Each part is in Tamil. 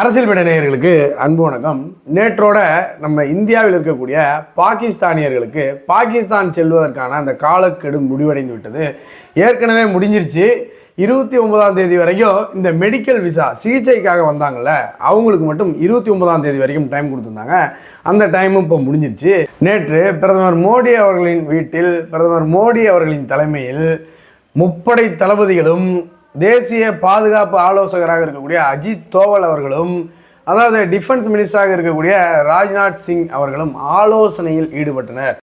அரசியல் மேடை நேயர்களுக்கு அன்பு வணக்கம். நேற்றோட நம்ம இந்தியாவில் இருக்கக்கூடிய பாகிஸ்தானியர்களுக்கு பாகிஸ்தான் செல்வதற்கான அந்த காலக்கெடு முடிவடைந்து விட்டது. ஏற்கனவே முடிஞ்சிருச்சு. இருபத்தி ஒன்பதாம் தேதி வரைக்கும் இந்த மெடிக்கல் விசா சிகிச்சைக்காக வந்தாங்கல்ல அவங்களுக்கு மட்டும் இருபத்தி ஒன்பதாம் தேதி வரைக்கும் டைம் கொடுத்துருந்தாங்க. அந்த டைமும் இப்போ முடிஞ்சிருச்சு. நேற்று பிரதமர் மோடி அவர்களின் வீட்டில் பிரதமர் மோடி அவர்களின் தலைமையில் முப்படை தளபதிகளும் தேசிய பாதுகாப்பு ஆலோசகராக இருக்கக்கூடிய அஜித் தோவல் அவர்களும் அதாவது டிஃபென்ஸ் மினிஸ்டராக இருக்கக்கூடிய ராஜ்நாத் சிங் அவர்களும் ஆலோசனையில் ஈடுபட்டனர்.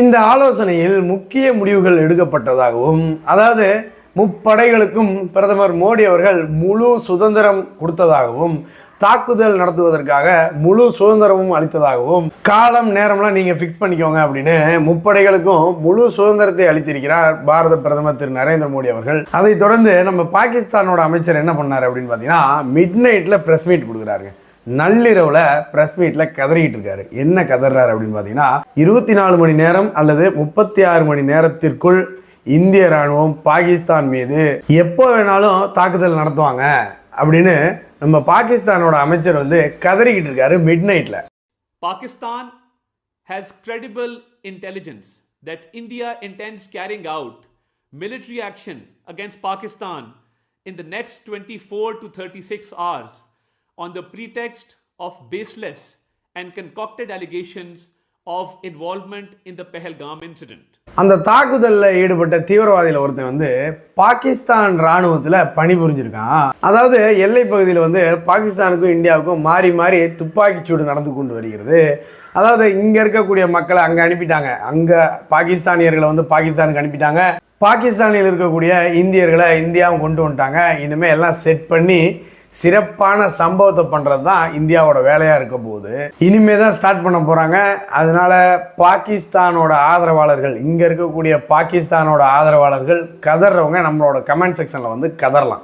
இந்த ஆலோசனையில் முக்கிய முடிவுகள் எடுக்கப்பட்டதாகவும் அதாவது முப்படைகளுக்கும் பிரதமர் மோடி அவர்கள் முழு சுதந்திரம் கொடுத்ததாகவும் தாக்குதல் நடத்துவதற்காக முழு சுதந்திரமும் அளித்ததாகவும் காலம் நேரம்லாம் நீங்கள் ஃபிக்ஸ் பண்ணிக்கோங்க அப்படின்னு முப்படைகளுக்கும் முழு சுதந்திரத்தை அளித்திருக்கிறார் பாரத பிரதமர் திரு நரேந்திர மோடி அவர்கள். அதைத் தொடர்ந்து நம்ம பாகிஸ்தானோட அமைச்சர் என்ன பண்ணார் அப்படின்னு பார்த்தீங்கன்னா மிட் நைட்டில் ப்ரெஸ் மீட் கொடுக்குறாருங்க. நள்ளிரவில் ப்ரெஸ் மீட்டில் கதறிக்கிட்டு இருக்காரு. என்ன கதறாரு அப்படின்னு பார்த்தீங்கன்னா இருபத்தி நாலு மணி நேரம் அல்லது முப்பத்தி ஆறு மணி நேரத்திற்குள் இந்திய ராணுவம் பாகிஸ்தான் மீது எப்போ வேணாலும் தாக்குதல் நடத்துவாங்க அப்படின்னு நம்ம பாகிஸ்தானோட அமைச்சர் வந்து கதறிக்கிட்டு இருக்காரு மிட் நைட்டில் Pakistan has credible intelligence that carrying out carrying action military action against Pakistan in the next 24 to 36 hours. On the pretext of baseless and concocted allegations of involvement in the Pehelgam incident. அந்த தாக்குதலில் ஈடுபட்ட தீவிரவாதியில் ஒருத்தன் வந்து பாகிஸ்தான் ராணுவத்தில் பணிபுரிஞ்சிருக்கான். அதாவது எல்லை பகுதியில் வந்து பாகிஸ்தானுக்கும் இந்தியாவுக்கும் மாறி மாறி துப்பாக்கிச்சூடு நடந்து கொண்டு வருகிறது. அதாவது இங்கே இருக்கக்கூடிய மக்களை அங்கே அனுப்பிட்டாங்க. அங்கே பாகிஸ்தானியர்களை வந்து பாகிஸ்தானுக்கு அனுப்பிட்டாங்க. பாகிஸ்தானில் இருக்கக்கூடிய இந்தியர்களை இந்தியாவும் கொண்டு வந்துட்டாங்க. இனிமேல் எல்லாம் செட் பண்ணி சிறப்பான சம்பவத்தை பண்ணுறது தான் இந்தியாவோட வேலையாக இருக்க போகுது. இனிமே தான் ஸ்டார்ட் பண்ண போகிறாங்க அதனால் பாகிஸ்தானோட ஆதரவாளர்கள் இங்கே இருக்கக்கூடிய பாகிஸ்தானோட ஆதரவாளர்கள் கதறவங்க நம்மளோட கமெண்ட் செக்ஷனில் வந்து கதறலாம்.